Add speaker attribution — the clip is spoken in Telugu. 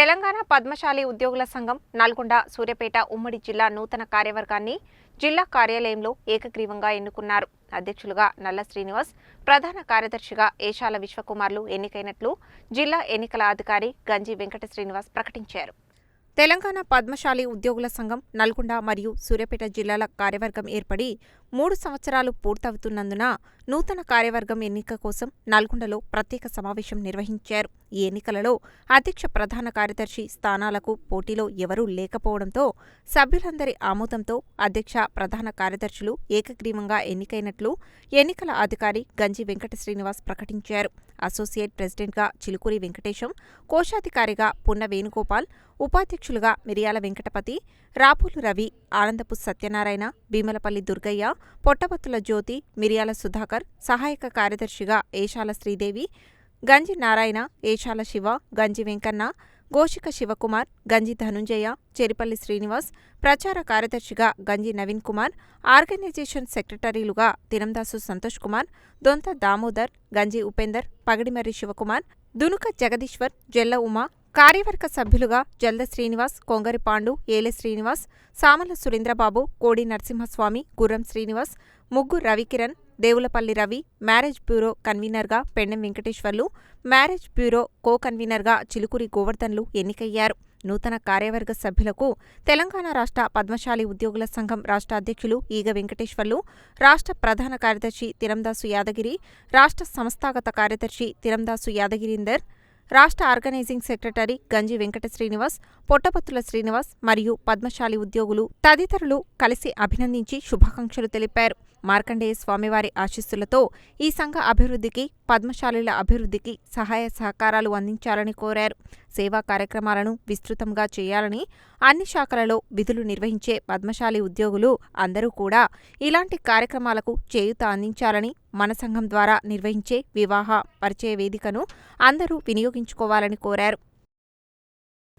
Speaker 1: తెలంగాణ పద్మశాలి ఉద్యోగుల సంఘం నల్గొండ సూర్యాపేట ఉమ్మడి జిల్లా నూతన కార్యవర్గాన్ని జిల్లా కార్యాలయంలో ఏకగ్రీవంగా ఎన్నుకున్నారు. అధ్యక్షులుగా నల్ల శ్రీనివాస్ ప్రధాన కార్యదర్శిగా ఏషాల విశ్వకుమార్లు ఎన్నికైనట్లు జిల్లా ఎన్నికల అధికారి గంజి వెంకట శ్రీనివాస్ ప్రకటించారు. తెలంగాణ పద్మశాలి ఉద్యోగుల సంఘం నల్గొండ మరియు సూర్యాపేట జిల్లాల కార్యవర్గం ఏర్పడి మూడు సంవత్సరాలు పూర్తవుతున్నందున నూతన కార్యవర్గం ఎన్నిక కోసం నల్గొండలో ప్రత్యేక సమావేశం నిర్వహించారు. ఈ ఎన్నికలలో అధ్యక్ష ప్రధాన కార్యదర్శి స్థానాలకు పోటీలో ఎవరూ లేకపోవడంతో సభ్యులందరి ఆమోదంతో అధ్యక్ష ప్రధాన కార్యదర్శులు ఏకగ్రీవంగా ఎన్నికైనట్లు ఎన్నికల అధికారి గంజి వెంకట శ్రీనివాస్ ప్రకటించారు. అసోసియేట్ ప్రెసిడెంట్గా చిలుకూరి వెంకటేశం కోశాధికారిగా పున్న వేణుగోపాల్ ఉపాధ్యక్షులుగా మిరియాల వెంకటపతి రాపులు రవి ఆనందపు సత్యనారాయణ భీమలపల్లి దుర్గయ్య పొట్టబత్తుల జ్యోతి మిరియాల సుధాకర్ సహాయక కార్యదర్శిగా ఏషాల శ్రీదేవి గంజి నారాయణ ఏషాల శివ గంజి వెంకన్న గోషిక శివకుమార్ గంజి ధనుంజయ చెరిపల్లి శ్రీనివాస్ ప్రచార కార్యదర్శిగా గంజి నవీన్ కుమార్ ఆర్గనైజేషన్ సెక్రటరీలుగా తిరందాసు సంతోష్ కుమార్ దొంత దామోదర్ గంజి ఉపేందర్ పగడిమర్రి శివకుమార్ దునుక జగదీశ్వర్ జెల్ల ఉమా కార్యవర్గ సభ్యులుగా జల్ద శ్రీనివాస్ కొంగరి పాండు ఏలె శ్రీనివాస్ సామల సురేంద్రబాబు కోడి నరసింహస్వామి గుర్రం శ్రీనివాస్ ముగ్గు రవికిరణ్ దేవులపల్లి రవి మ్యారేజ్ బ్యూరో కన్వీనర్గా Pendem Venkateswarlu marriage bureau co కన్వీనర్గా చిలుకూరి గోవర్ధన్లు ఎన్నికయ్యారు. నూతన కార్యవర్గ సభ్యులకు తెలంగాణ రాష్ట్ర పద్మశాలి ఉద్యోగుల సంఘం రాష్ట్ర అధ్యక్షులు ఈగ వెంకటేశ్వర్లు రాష్ట్ర ప్రధాన కార్యదర్శి తిరందాసు యాదగిరి రాష్ట్ర సంస్థాగత కార్యదర్శి తిరందాసు యాదగిరీందర్ రాష్ట్ర ఆర్గనైజింగ్ సెక్రటరీ గంజి వెంకట శ్రీనివాస్ పొట్టపత్తుల శ్రీనివాస్ మరియు పద్మశాలి ఉద్యోగులు తదితరులు కలిసి అభినందించి శుభాకాంక్షలు తెలిపారు. మార్కండేయ స్వామివారి ఆశీస్సులతో ఈ సంఘ అభివృద్ధికి పద్మశాలిల అభివృద్ధికి సహాయ సహకారాలు అందించాలని కోరారు. సేవా కార్యక్రమాలను విస్తృతంగా చేయాలని అన్ని శాఖలలో విధులు నిర్వహించే పద్మశాలి ఉద్యోగులు అందరూ కూడా ఇలాంటి కార్యక్రమాలకు చేయూత అందించాలని మన సంఘం ద్వారా నిర్వహించే వివాహ పరిచయ వేదికను అందరూ వినియోగించుకోవాలని కోరారు.